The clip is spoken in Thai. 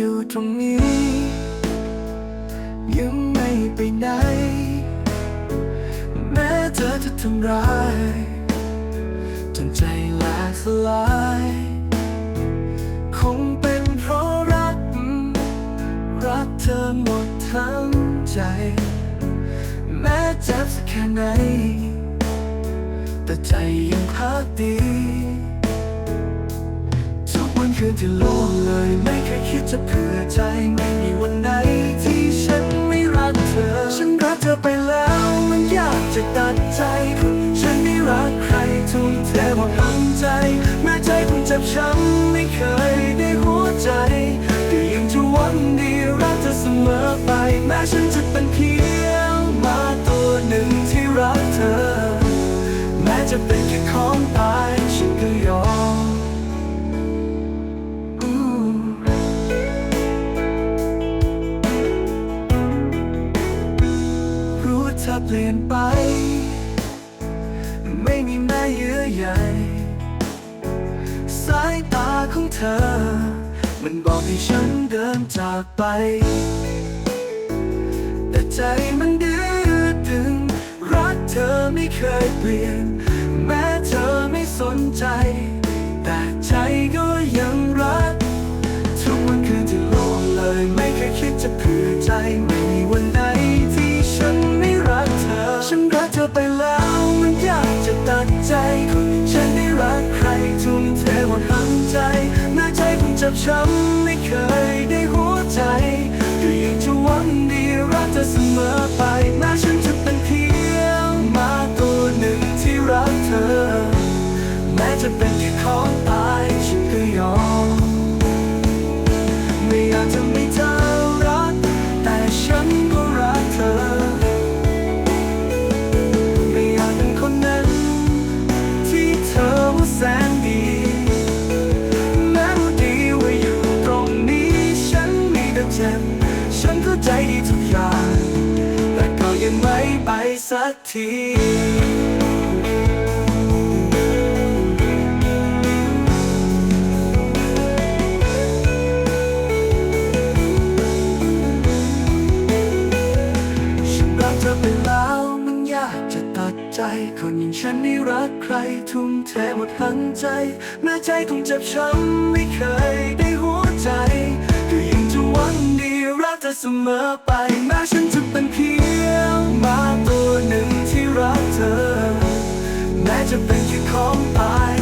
อยู่ตรงนี้ ยังไม่ไปไหน แม้เธอจะทำร้ายจนใจละสลาย คงเป็นเพราะรัก รักเธอหมดทั้งใจ แม้เจ็บสักแค่ไหน แต่ใจยังพักดี คืนที่ล่วงเลย ไม่เคยคิดจะเผื่อใจ ไม่มีวันไหนที่ฉันไม่รักเธอ ฉันรักเธอไปแล้ว มันยากจะตัดใจฉันไม่รักใครทุ่มเทหมดทั้งใจ แม้ใจคงเจ็บช้ำไม่เคยได้หัวใจก็ยังจะหวังดีรักเธอเสมอไป แม้ฉันจะเป็นเพียงมาตัวหนึ่งที่รักเธอ แม้จะเป็นแค่ของตา เปลี่ยนไป ไม่มีแม่เยื่อใยสายตาของเธอ มันบอกให้ฉันเดินจากไป แต่ใจมันดื้อดึง รักเธอไม่เคยเปลี่ยน แม้เธอไม่สนใจ แต่ใจก็ยังรัก ทุกวันคืนที่ล่วงเลยไม่เคยคิดจะเผื่อใจ บช้ำไม่เคยได้หัวใจก็ยังจะหวังดีรักเธอเสมอไปแม้ฉันจะเป็นเพียงมาตัวหนึ่งที่รักเธอ แม้จะเป็นแค่ของตายฉันก็ยอมไม่อยากจะ สักทีฉันรักเธอไปแล้วมันยากจะตัดใจคนอย่างฉันไม่รักใคร ทุ่มเทหมดทั้งใจ แม้ใจคงเจ็บช้ำไม่เคยได้หัวใจก็ยังจะหวังดีรักเธอเสมอไปแม้ฉันจะ จะเป็นแค่ของตายฉัน